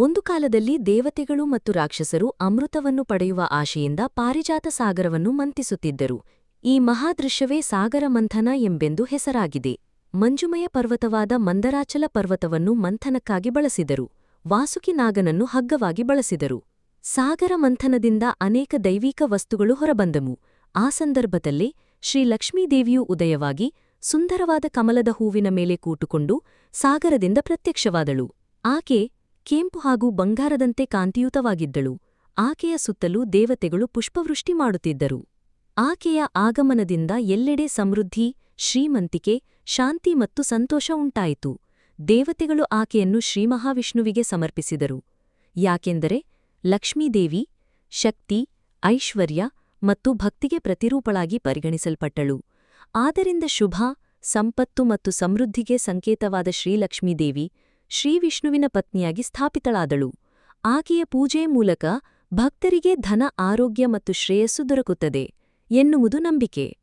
ಒಂದು ಕಾಲದಲ್ಲಿ ದೇವತೆಗಳು ಮತ್ತು ರಾಕ್ಷಸರು ಅಮೃತವನ್ನು ಪಡೆಯುವ ಆಶೆಯಿಂದ ಪಾರಿಜಾತ ಸಾಗರವನ್ನು ಮಂತಿಸುತ್ತಿದ್ದರು. ಈ ಮಹಾದೃಶ್ಯವೇ ಸಾಗರ ಮಂಥನ ಎಂಬೆಂದು ಹೆಸರಾಗಿದೆ. ಮಂಜುಮಯ ಪರ್ವತವಾದ ಮಂದರಾಚಲ ಪರ್ವತವನ್ನು ಮಂಥನಕ್ಕಾಗಿ ಬಳಸಿದರು. ವಾಸುಕಿ ನಾಗನನ್ನು ಹಗ್ಗವಾಗಿ ಬಳಸಿದರು. ಸಾಗರ ಮಂಥನದಿಂದ ಅನೇಕ ದೈವಿಕ ವಸ್ತುಗಳು ಹೊರಬಂದವು. ಆ ಸಂದರ್ಭದಲ್ಲೇ ಶ್ರೀ ಲಕ್ಷ್ಮೀದೇವಿಯು ಉದಯವಾಗಿ ಸುಂದರವಾದ ಕಮಲದ ಹೂವಿನ ಮೇಲೆ ಕೂಟುಕೊಂಡು ಸಾಗರದಿಂದ ಪ್ರತ್ಯಕ್ಷವಾದಳು. ಆಕೆ ಕೆಂಪು ಹಾಗೂ ಬಂಗಾರದಂತೆ ಕಾಂತಿಯುತವಾಗಿದ್ದಳು. ಆಕೆಯ ಸುತ್ತಲೂ ದೇವತೆಗಳು ಪುಷ್ಪವೃಷ್ಟಿ ಮಾಡುತ್ತಿದ್ದರು. ಆಕೆಯ ಆಗಮನದಿಂದ ಎಲ್ಲೆಡೆ ಸಮೃದ್ಧಿ, ಶ್ರೀಮಂತಿಕೆ, ಶಾಂತಿ ಮತ್ತು ಸಂತೋಷ ಉಂಟಾಯಿತು. ದೇವತೆಗಳು ಆಕೆಯನ್ನು ಶ್ರೀಮಹಾವಿಷ್ಣುವಿಗೆ ಸಮರ್ಪಿಸಿದರು. ಯಾಕೆಂದರೆ ಲಕ್ಷ್ಮೀದೇವಿ, ಶಕ್ತಿ, ಐಶ್ವರ್ಯ ಮತ್ತು ಭಕ್ತಿಗೆ ಪ್ರತಿರೂಪಳಾಗಿ ಪರಿಗಣಿಸಲ್ಪಟ್ಟಳು. ಆದ್ದರಿಂದ ಶುಭ, ಸಂಪತ್ತು ಮತ್ತು ಸಮೃದ್ಧಿಗೆ ಸಂಕೇತವಾದ ಶ್ರೀಲಕ್ಷ್ಮೀದೇವಿ ಶ್ರೀವಿಷ್ಣುವಿನ ಪತ್ನಿಯಾಗಿ ಸ್ಥಾಪಿತಳಾದಳು. ಆಕೆಯ ಪೂಜೆ ಮೂಲಕ ಭಕ್ತರಿಗೆ ಧನ ಆರೋಗ್ಯ ಮತ್ತು ಶ್ರೇಯಸ್ಸು ದೊರಕುತ್ತದೆ ಎನ್ನುವುದು ನಂಬಿಕೆ.